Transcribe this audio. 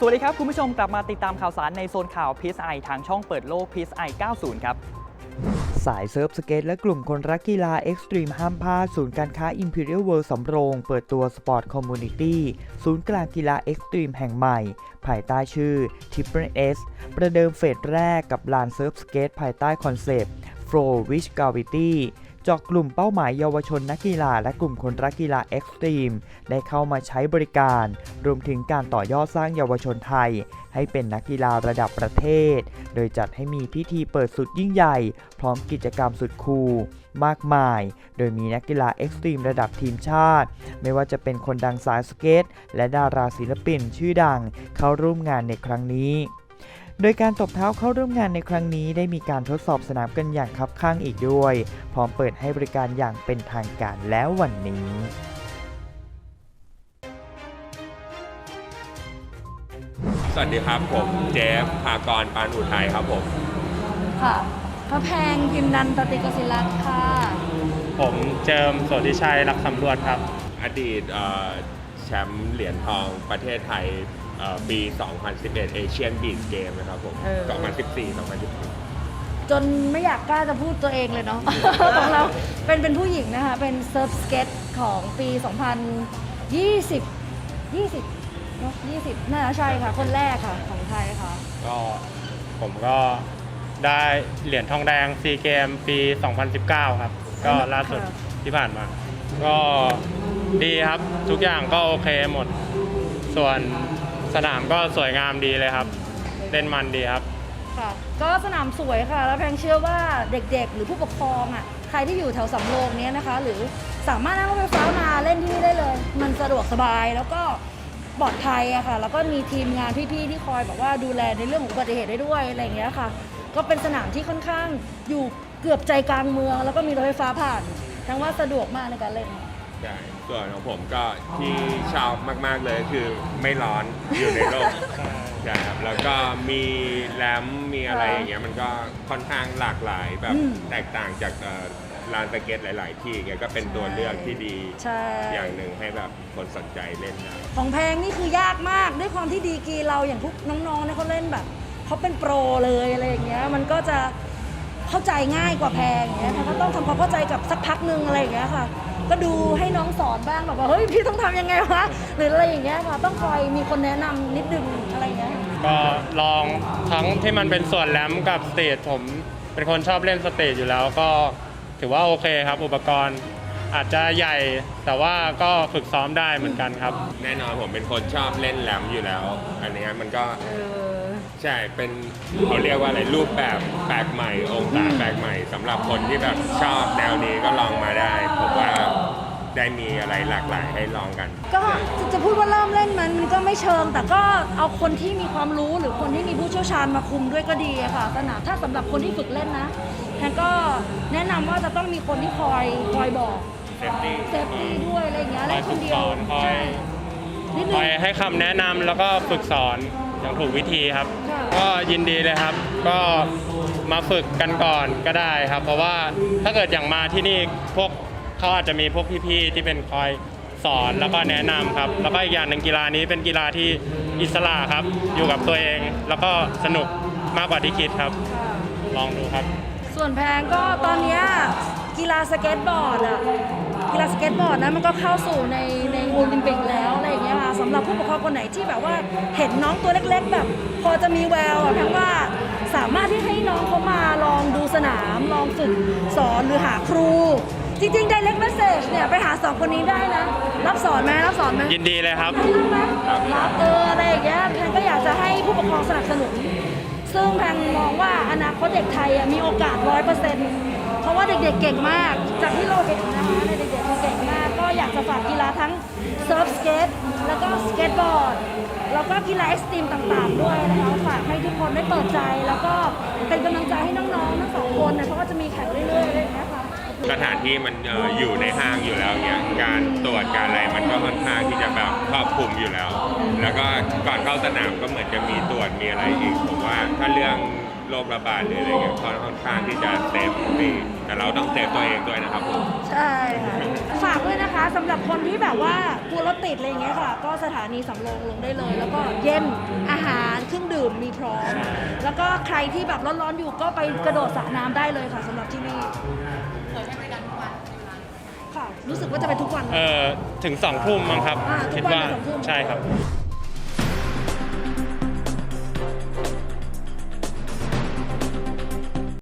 สวัสดีครับ คุณผู้ชมกลับมาติดตามข่าวสารในโซนข่าว PSI ทางช่องเปิดโลก PSI 90 ครับ สายเซิร์ฟสเก็ตและกลุ่มคนรักกีฬาเอ็กซ์ตรีมห้ามพลาดศูนย์การค้า Imperial World สำโรง เปิดตัวสปอร์ตคอมมูนิตี้ศูนย์กลางกีฬาเอ็กซ์ตรีมแห่งใหม่ ภายใต้ชื่อ Triple S ประเดิมเฟสแรกกับลานเซิร์ฟสเก็ตภายใต้คอนเซปต์ Flow with Gravity จาะกลุ่มเป้าหมายเยาวชนนักกีฬาและกลุ่มคนรักกีฬาเอ็กซ์ตรีมได้เข้ามาใช้บริการ รวมถึงการต่อยอดสร้างเยาวชนไทย ให้เป็นนักกีฬาระดับประเทศ โดยจัดให้มีพิธีเปิดสุดยิ่งใหญ่ พร้อมกิจกรรมสุดคูลมากมาย โดยมีนักกีฬาเอ็กซ์ตรีมระดับทีมชาติ ไม่ว่าจะเป็นคนดังสายสเก็ตและดาราศิลปินชื่อดังเข้าร่วมงานในครั้งนี้ โดยการตบเท้าเข้าร่วมงานในครั้งนี้ได้มีการทดสอบสนามกันอย่างคับข้างอีกด้วย พร้อมเปิดให้บริการอย่างเป็นทางการแล้ววันนี้สวัสดีครับผมเจฟภากรปานอุทัยครับผม ค่ะพระแพงพิมพ์นันตติกศิลักษ์ค่ะ ผมเจิมโสติชัยรักสำรวจครับ อดีตเอ่อแชมป์เหรียญทองประเทศไทย เอ่อปี 2011เอเชียนบีชเกมนะครับผม เออ2014 2014 จนไม่อยากกล้าจะพูดตัวเองเลยเนาะ ของเราเป็นเป็นผู้หญิงนะคะ เป็นเซิร์ฟสเก็ตของปี 2020 20เนอะ20น่าจะใช่ค่ะ คนแรกค่ะ ของไทยค่ะ ก็ผมก็ได้เหรียญทองแดงซีเกมปี 2019 ครับ ก็ล่าสุดค่ะ ที่ผ่านมา ก็ดีครับทุกอย่างก็โอเคหมด ส่วน สนามก็สวยงามดีเลยครับ เล่นมันดีครับ ค่ะก็สนามสวยค่ะ แล้วแพงเชื่อว่าเด็กๆ หรือผู้ปกครองอะใครที่อยู่แถวสำโรงเนี้ยนะคะ หรือสามารถนั่งรถไฟฟ้ามาเล่นที่นี่ได้เลย มันสะดวกสบายแล้วก็ปลอดภัยอะค่ะ แล้วก็มีทีมงานพี่ๆที่คอยแบบว่าดูแลในเรื่องของอุบัติเหตุได้ด้วยอะไรอย่างเงี้ยค่ะ ก็เป็นสนามที่ค่อนข้างอยู่เกือบใจกลางเมือง แล้วก็มีรถไฟฟ้าผ่านทั้งว่าสะดวกมากในการเล่นค่ะ ใช่ส่วนของผมก็ที่ชอบมากๆเลยคือไม่ร้อนอยู่ในร่มใช่ครับแล้วก็มีแรมมีอะไรอย่างเงี้ยมันก็ค่อนข้างหลากหลายแบบอืมแตกต่างจากเอ่อลานสเก็ตหลาย ๆ ที่เงี้ยก็เป็นตัวเลือกที่ดีใช่ อย่างหนึ่งให้แบบคนสนใจเล่นได้ ของแพงนี่คือยากมากด้วยความที่ดีกรีเราอย่างพวกน้องๆเนี่ยเขาเล่นแบบเขาเป็นโปรเลยอะไรอย่างเงี้ยมันก็จะ เข้าใจง่ายกว่าแพงอย่างเงี้ยแพงก็ต้องทำความเข้าใจกับสักพักหนึ่งอะไรอย่างเงี้ยค่ะ ก็ดูให้น้องสอนบ้างแบบว่าเฮ้ยพี่ต้องทำยังไงวะหรืออะไรอย่างเงี้ยค่ะ ต้องคอยมีคนแนะนำนิดนึงอะไรอย่างเงี้ย ก็ลองทั้งที่มันเป็นส่วนแรมกับสเตจผมเป็นคนชอบเล่นสเตจอยู่แล้วก็ถือว่าโอเคครับ อุปกรณ์อาจจะใหญ่ แต่ว่าก็ฝึกซ้อมได้เหมือนกันครับ แน่นอนผมเป็นคนชอบเล่นแรมอยู่แล้ว อันเนี้ยมันก็เออ ใช่เป็นเขาเรียกว่าอะไรรูปแบบแปลกใหม่ องศาแปลกใหม่สำหรับคนที่แบบชอบแนวนี้ก็ลองมาได้ผมว่าได้มีอะไรหลากหลายให้ลองกัน ก็จะจะพูดว่าเริ่มเล่นมันมันก็ไม่เชิง แต่ก็เอาคนที่มีความรู้หรือคนที่มีผู้เชี่ยวชาญมาคุมด้วยก็ดีอะค่ะสนามถ้าสำหรับคนที่ฝึกเล่นนะแทนก็แนะนำว่าจะต้องมีคนที่คอยคอยบอกเซฟตี้เซฟตี้ด้วยอะไรอย่างเงี้ยคเล่อยนคฝึนกเดีสยวอนคอย ใช่นิดคนึองยให้คำแนะนำแล้วก็ฝึกสอน อย่างถูกวิธีครับ ก็ยินดีเลยครับ ก็มาฝึกกันก่อนก็ได้ครับ เพราะว่าถ้าเกิดอย่างมาที่นี่พวกเขาอาจจะมีพวกพี่ๆที่เป็นคอยสอนแล้วก็แนะนำครับ แล้วก็อีกอย่างหนึ่งกีฬานี้เป็นกีฬาที่อิสระครับ อยู่กับตัวเองแล้วก็สนุกมากกว่าที่คิดครับ ลองดูครับ ส่วนแพงก็ตอนนี้กีฬาสเก็ตบอร์ดอะกีฬาสเก็ตบอร์ดนะมันก็เข้าสู่ในในโอลิมปิกแล้ว สำหรับผู้ปกครองคนไหนที่แบบว่าเห็นน้องตัวเล็กๆ แบบ พอจะมีแววอะแพงว่าสามารถที่ให้น้องเขามาลองดูสนาม ลองฝึกสอนหรือหาครู จริงๆ direct message เนี่ยไปหาสองคนนี้ได้นะ รับสอนไหมรับสอนไหม ยินดีเลยครับ รับไหมรับเอออะไรอย่างเงี้ยแพงก็อยากจะให้ผู้ปกครองสนับสนุน ซึ่งแพงมองว่าอนาคตเด็กไทยอะมีโอกาสร้อยเปอร์เซ็นต์เพราะว่าเด็กๆเก่งมาก จากที่เราเห็นนะคะในเด็กๆเก่งมาก อยากจะฝากกีฬาทั้งเซิร์ฟสเก็ตแล้วก็สเก็ตบอร์ดแล้วก็กีฬาเอ็กซ์ตรีมต่างๆ ด้วยนะคะฝากให้ทุกคนได้เปิดใจ แล้วก็เป็นกำลังใจให้น้องๆทั้งสองคนนะเพราะว่าจะมีแข่งเรื่อยๆเลยนะคะ สถานที่มันอออยู่ในห้างอยู่แล้วเนี้ยการตรวจการอะไรมันก็ค่อนข้างที่จะแบบครอบคลุมอยู่แล้ว แล้วก็ก่อนเข้าสนามก็เหมือนจะมีตรวจมีอะไรอีกผมว่าถ้าเรื่องโรคระบาดหรืออะไรเงี้ยค่อนค่อนข้างที่จะเต็มดีแต่เราต้องเต็มตัวเองด้วยนะครับผม ใช่ค่ะฝากด้วยนะคะสำหรับคนที่แบบว่ากลัวรถติดอะไรเงี้ยค่ะ ก็สถานีสำโรงลงได้เลย แล้วก็เย็นอาหารเครื่องดื่มมีพร้อม แล้วก็ใครที่แบบร้อนๆอยู่ก็ไปกระโดดสระน้ำได้เลยค่ะสำหรับที่นี่ รู้สึกว่าจะไปทุกวัน เออถึงสองทุ่มมั้งครับคิดว่าใช่ครับ